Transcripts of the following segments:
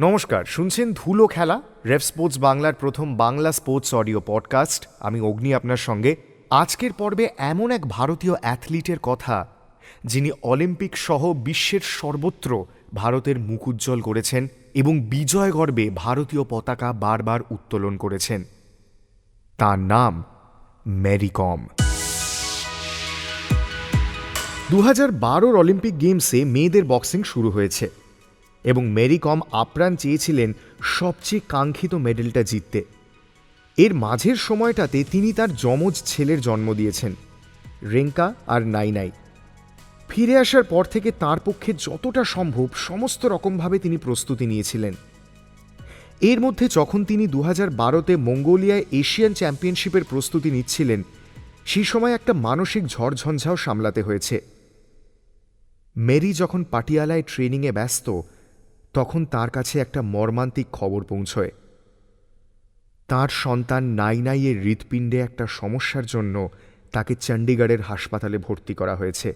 নমস্কার, শুনছেন ধুলো খেলা, রেফ স্পোর্টস বাংলার প্রথম বাংলা স্পোর্টস অডিও পডকাস্ট। আমি অগ্নি আপনার সঙ্গে। আজকের পর্বে এমন এক ভারতীয় অ্যাথলিটের কথা, যিনি অলিম্পিক সহ বিশ্বের সর্বত্র ভারতের মুখ উজ্জ্বল করেছেন এবং বিজয় গর্বে ভারতীয় পতাকা বারবার উত্তোলন করেছেন। তার নাম ম্যারি কম। দু হাজার বারোর অলিম্পিক গেমসে মেয়েদের বক্সিং শুরু হয়েছে। এবং মেরি কম আপ্রাণ চেয়েছিলেন সবচেয়ে কাঙ্ক্ষিত মেডেলটা জিততে। এর মাঝের সময়টাতে তিনি তার যমজ ছেলের জন্ম দিয়েছেন, রেঙ্কা আর নাইনাই। ফিরে আসার পর থেকে তার পক্ষে যতটা সম্ভব সমস্ত রকমভাবে তিনি প্রস্তুতি নিয়েছিলেন। এর মধ্যে যখন তিনি দু হাজার বারোতে মঙ্গোলিয়ায় এশিয়ান চ্যাম্পিয়নশিপের প্রস্তুতি নিচ্ছিলেন সেই সময় একটা মানসিক ঝড়ঝঞ্ঝাও সামলাতে হয়েছে। মেরি যখন পাটিয়ালায় ট্রেনিংয়ে ব্যস্ত তখন তার কাছে একটা মর্মান্তিক খবর পৌঁছয়। তার সন্তান নাইনাইয়ের হৃৎপিণ্ডে একটা সমস্যার জন্য তাকে চণ্ডীগড়ের হাসপাতালে ভর্তি করা হয়েছে।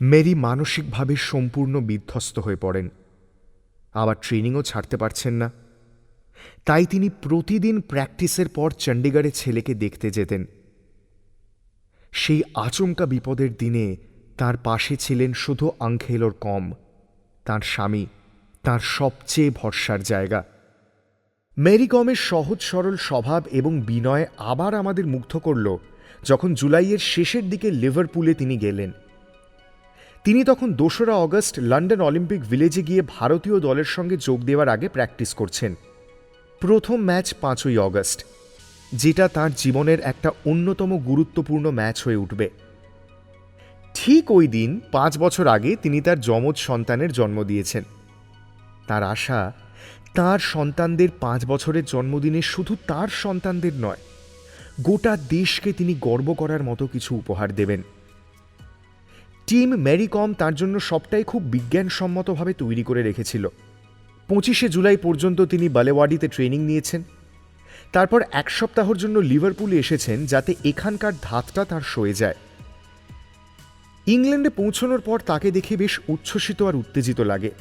মেরি মানসিকভাবে সম্পূর্ণ বিধ্বস্ত হয়ে পড়েন। আবার ট্রেনিংও ছাড়তে পারছেন না। তাই তিনি প্রতিদিন প্র্যাকটিসের পর চণ্ডীগড়ে ছেলেকে দেখতে যেতেন। সেই আচমকা বিপদের দিনে তার পাশে ছিলেন শুধু আংখেলোর কম। তার স্বামী, তার সবচেয়ে ভরসার জায়গা। মেরি কমের সহজ সরল স্বভাব এবং বিনয় আবার আমাদের মুগ্ধ করল যখন জুলাইয়ের শেষের দিকে লিভারপুলে তিনি গেলেন। তিনি তখন দোসরা অগস্ট লন্ডন অলিম্পিক ভিলেজে গিয়ে ভারতীয় দলের সঙ্গে যোগ দেওয়ার আগে প্র্যাকটিস করছেন। প্রথম ম্যাচ পাঁচই অগস্ট, যেটা তার জীবনের একটা অন্যতম গুরুত্বপূর্ণ ম্যাচ হয়ে উঠবে। ঠিক ওই দিন, পাঁচ বছর আগে, তিনি তার যমজ সন্তানের জন্ম দিয়েছেন। তার আশা, তার সন্তানদের পাঁচ বছরের জন্মদিনে শুধু তার সন্তানদের নয়, গোটা দেশকে তিনি গর্ব করার মতো কিছু উপহার দেবেন। টিম ম্যারিকম তার জন্য সবটাই খুব বিজ্ঞানসম্মতভাবে তৈরি করে রেখেছিল। পঁচিশে জুলাই পর্যন্ত তিনি বালেওয়াডিতে ট্রেনিং নিয়েছেন। তারপর এক সপ্তাহর জন্য লিভারপুলে এসেছেন যাতে এখানকার ধাতটা তার সয়ে যায়। ইংল্যান্ডে পৌঁছানোর পর তাকে দেখে বেশ উচ্ছ্বসিত আর উত্তেজিত লাগে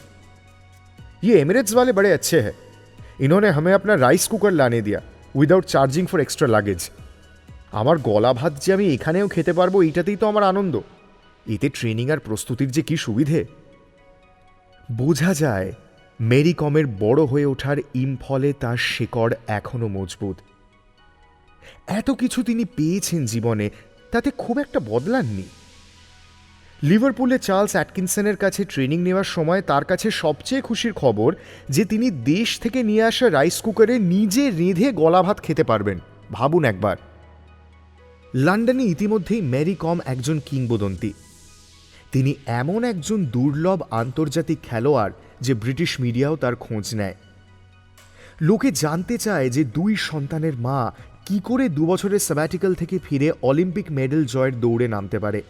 ये एमिरेट्स वाले बड़े अच्छे हैं इन्होंने हमें अपना রাইস কুকার লানে দিয়া without charging for extra luggage আমার গলা ভাত যে আমি এখানেও খেতে পারবো এইটাতেই তো আমার আনন্দ এতে ট্রেনিং আর প্রস্তুতির যে কি সুবিধে বোঝা যায় মেরি কমের বড় হয়ে ওঠার ইম্ফলে তার শেকড় এখনও মজবুত এত কিছু তিনি পেয়েছেন জীবনে তাতে খুব একটা বদলাননি লিভারপুলে চার্লস অ্যাটকিনসনের কাছে ট্রেনিং নেওয়ার সময় তার কাছে সবচেয়ে খুশির খবর যে তিনি দেশ থেকে নিয়ে আসা রাইস কুকারে নিজে রেঁধে গলা ভাত খেতে পারবেন। ভাবুন একবার। লন্ডনে ইতিমধ্যেই ম্যারি কম একজন কিংবদন্তি। তিনি এমন একজন দুর্লভ আন্তর্জাতিক খেলোয়াড় যে ব্রিটিশ মিডিয়াও তার খোঁজ নেয়। লোকে জানতে চায় যে দুই সন্তানের মা কি করে দু বছরের স্যাবাটিক্যাল থেকে ফিরে অলিম্পিক মেডেল জয়ের দৌড়ে নামতে পারে।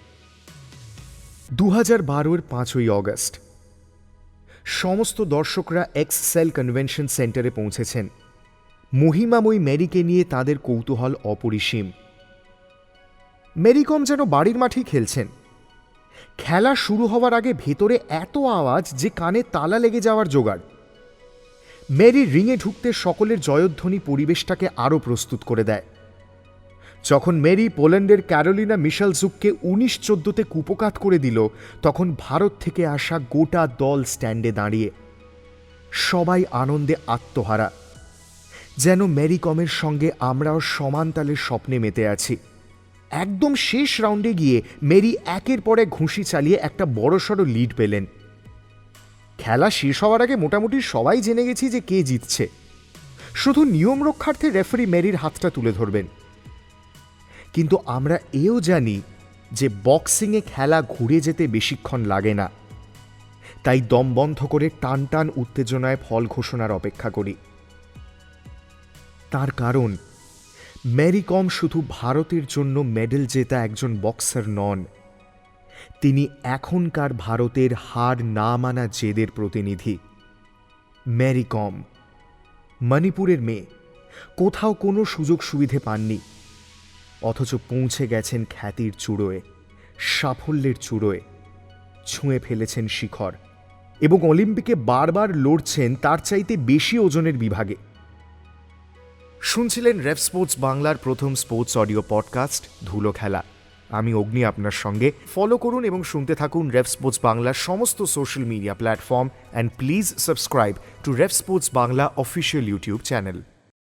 দু হাজার বারোর পাঁচই অগস্ট। সমস্ত দর্শকরা এক্স সেল কনভেনশন সেন্টারে পৌঁছেছেন। মহিমাময়ী মেরিকে নিয়ে তাদের কৌতূহল অপরিসীম। মেরিকম যেন বাড়ির মাঠেই খেলছেন। খেলা শুরু হওয়ার আগে ভেতরে এত আওয়াজ যে কানে তালা লেগে যাওয়ার জোগাড়। মেরি রিংয়ে ঢুকতে সকলের জয়ধ্বনি পরিবেশটাকে আরও প্রস্তুত করে দেয়। যখন মেরি পোল্যান্ডের ক্যারোলিনা মিশালজুককে উনিশ চোদ্দোতে কুপকাত করে দিল, তখন ভারত থেকে আসা গোটা দল স্ট্যান্ডে দাঁড়িয়ে। সবাই আনন্দে আত্মহারা। যেন মেরি কমের সঙ্গে আমরাও সমান তালের স্বপ্নে মেতে আছি। একদম শেষ রাউন্ডে গিয়ে মেরি একের পরে ঘুষি চালিয়ে একটা বড়সড় লিড পেলেন। খেলা শেষ হওয়ার আগে মোটামুটি সবাই জেনে গেছি যে কে জিতছে। শুধু নিয়ম রক্ষার্থে রেফারি মেরির হাতটা তুলে ধরবেন। কিন্তু আমরা এও জানি যে বক্সিংয়ে খেলা ঘুরে যেতে বেশিক্ষণ লাগে না। তাই দম বন্ধ করে টান টান উত্তেজনায় ফল ঘোষণার অপেক্ষা করি। তার কারণ, ম্যারি কম শুধু ভারতের জন্য মেডেল জেতা একজন বক্সার নন, তিনি এখনকার ভারতের হার না মানা জেদের প্রতিনিধি। ম্যারি কম, মণিপুরের মেয়ে, কোথাও কোনো সুযোগ সুবিধে পাননি। অথচ পৌঁছে গেছেন খ্যাতির চূড়োয়, সাফল্যের চূড়োয়। ছুঁয়ে ফেলেছেন শিখর এবং অলিম্পিকে বারবার লড়ছেন তার চাইতে বেশি ওজনের বিভাগে। শুনছিলেন রেফ স্পোর্টস বাংলার প্রথম স্পোর্টস অডিও পডকাস্ট, ধুলো খেলা। আমি অগ্নি আপনার সঙ্গে। ফলো করুন এবং শুনতে থাকুন রেফ স্পোর্টস বাংলার সমস্ত social media platform and please subscribe to ref sports Bangla official YouTube channel